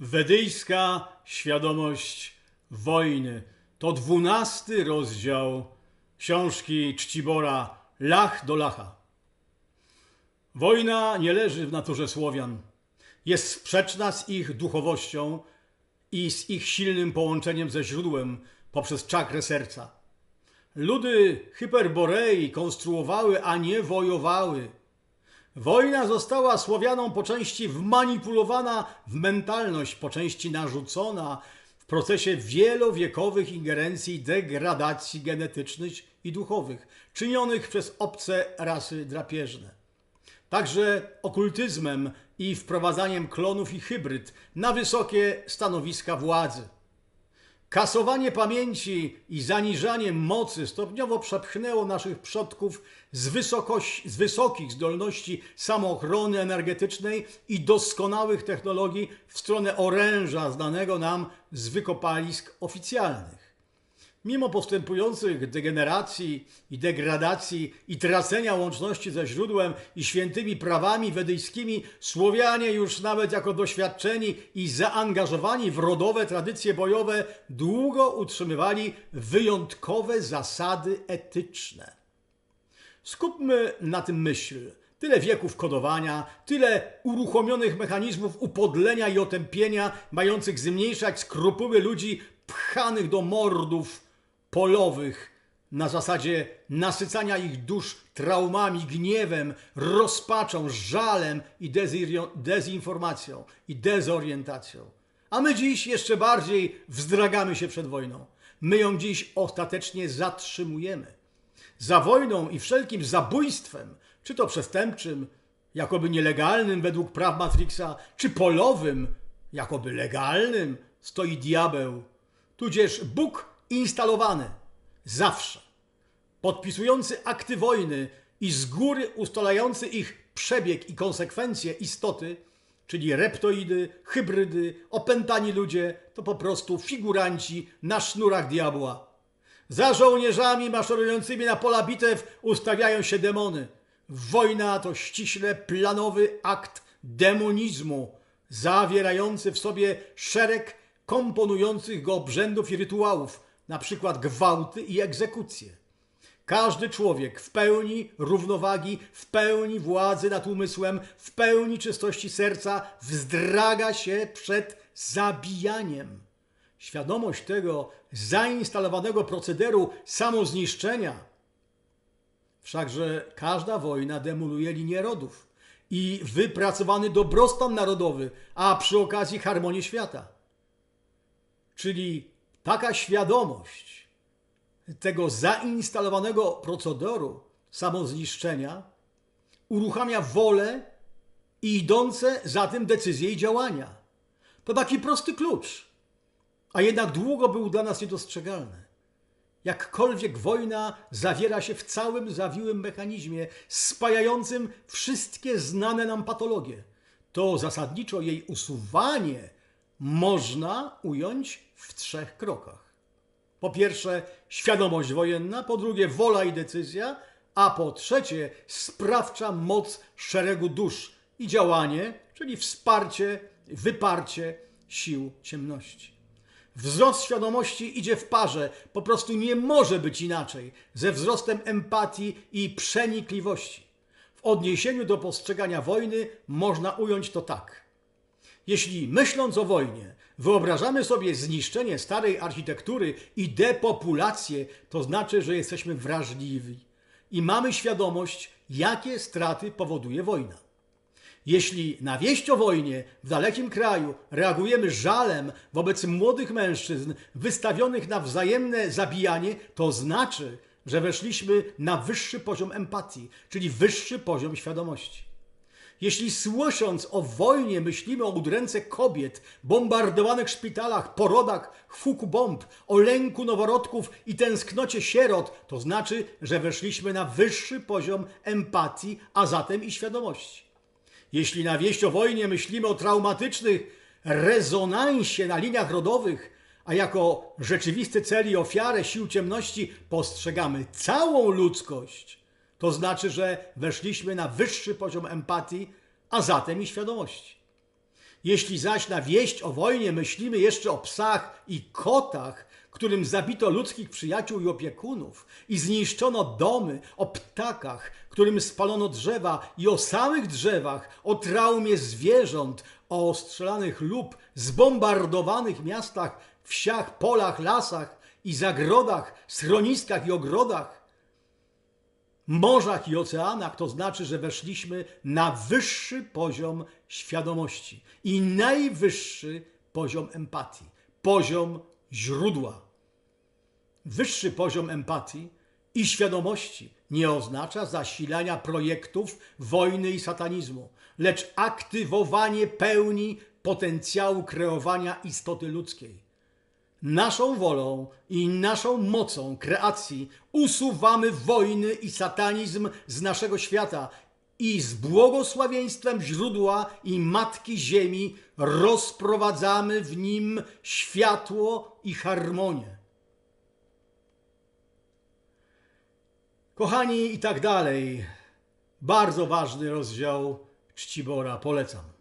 Wedyjska świadomość wojny to dwunasty rozdział książki Czcibora Lach do Lacha. Wojna nie leży w naturze Słowian. Jest sprzeczna z ich duchowością i z ich silnym połączeniem ze źródłem poprzez czakrę serca. Ludy Hyperborei konstruowały, a nie wojowały. Wojna została Słowianom po części wmanipulowana w mentalność, po części narzucona w procesie wielowiekowych ingerencji degradacji genetycznych i duchowych, czynionych przez obce rasy drapieżne. Także okultyzmem i wprowadzaniem klonów i hybryd na wysokie stanowiska władzy. Kasowanie pamięci i zaniżanie mocy stopniowo przepchnęło naszych przodków z, wysokości, z wysokich zdolności samoochrony energetycznej i doskonałych technologii w stronę oręża znanego nam z wykopalisk oficjalnych. Mimo postępujących degeneracji i degradacji i tracenia łączności ze źródłem i świętymi prawami wedyjskimi, Słowianie już nawet jako doświadczeni i zaangażowani w rodowe tradycje bojowe długo utrzymywali wyjątkowe zasady etyczne. Skupmy na tym myśl. Tyle wieków kodowania, tyle uruchomionych mechanizmów upodlenia i otępienia, mających zmniejszać skrupuły ludzi pchanych do mordów polowych na zasadzie nasycania ich dusz traumami, gniewem, rozpaczą, żalem i dezinformacją i dezorientacją. A my dziś jeszcze bardziej wzdragamy się przed wojną. My ją dziś ostatecznie zatrzymujemy. Za wojną i wszelkim zabójstwem, czy to przestępczym, jakoby nielegalnym według praw Matrixa, czy polowym, jakoby legalnym, stoi diabeł, tudzież Bóg instalowany zawsze, podpisujący akty wojny i z góry ustalający ich przebieg i konsekwencje istoty, czyli reptoidy, hybrydy, opętani ludzie, to po prostu figuranci na sznurach diabła. Za żołnierzami maszerującymi na pola bitew ustawiają się demony. Wojna to ściśle planowy akt demonizmu, zawierający w sobie szereg komponujących go obrzędów i rytuałów, na przykład gwałty i egzekucje. Każdy człowiek w pełni równowagi, w pełni władzy nad umysłem, w pełni czystości serca wzdraga się przed zabijaniem. Świadomość tego zainstalowanego procederu samozniszczenia. Wszakże każda wojna demoluje linię rodów i wypracowany dobrostan narodowy, a przy okazji harmonię świata. Czyli taka świadomość tego zainstalowanego procederu samozniszczenia uruchamia wolę i idące za tym decyzje i działania. To taki prosty klucz, a jednak długo był dla nas niedostrzegalny. Jakkolwiek wojna zawiera się w całym zawiłym mechanizmie spajającym wszystkie znane nam patologie, to zasadniczo jej usuwanie można ująć w trzech krokach. Po pierwsze, świadomość wojenna, po drugie, wola i decyzja, a po trzecie, sprawcza moc szeregu dusz i działanie, czyli wsparcie, wyparcie sił ciemności. Wzrost świadomości idzie w parze, po prostu nie może być inaczej, ze wzrostem empatii i przenikliwości. W odniesieniu do postrzegania wojny można ująć to tak. Jeśli myśląc o wojnie, wyobrażamy sobie zniszczenie starej architektury i depopulację, to znaczy, że jesteśmy wrażliwi i mamy świadomość, jakie straty powoduje wojna. Jeśli na wieść o wojnie w dalekim kraju reagujemy żalem wobec młodych mężczyzn wystawionych na wzajemne zabijanie, to znaczy, że weszliśmy na wyższy poziom empatii, czyli wyższy poziom świadomości. Jeśli słysząc o wojnie myślimy o udręce kobiet, bombardowanych szpitalach, porodach, huku bomb, o lęku noworodków i tęsknocie sierot, to znaczy, że weszliśmy na wyższy poziom empatii, a zatem i świadomości. Jeśli na wieść o wojnie myślimy o traumatycznych rezonansie na liniach rodowych, a jako rzeczywisty cel i ofiarę sił ciemności postrzegamy całą ludzkość, to znaczy, że weszliśmy na wyższy poziom empatii, a zatem i świadomości. Jeśli zaś na wieść o wojnie myślimy jeszcze o psach i kotach, którym zabito ludzkich przyjaciół i opiekunów, i zniszczono domy, o ptakach, którym spalono drzewa, i o samych drzewach, o traumie zwierząt, o ostrzelanych lub zbombardowanych miastach, wsiach, polach, lasach i zagrodach, schroniskach i ogrodach, morzach i oceanach, to znaczy, że weszliśmy na wyższy poziom świadomości i najwyższy poziom empatii, poziom źródła. Wyższy poziom empatii i świadomości nie oznacza zasilania projektów wojny i satanizmu, lecz aktywowanie pełni potencjału kreowania istoty ludzkiej. Naszą wolą i naszą mocą kreacji usuwamy wojny i satanizm z naszego świata i z błogosławieństwem źródła i Matki Ziemi rozprowadzamy w nim światło i harmonię. Kochani, i tak dalej. Bardzo ważny rozdział Czcibora, polecam.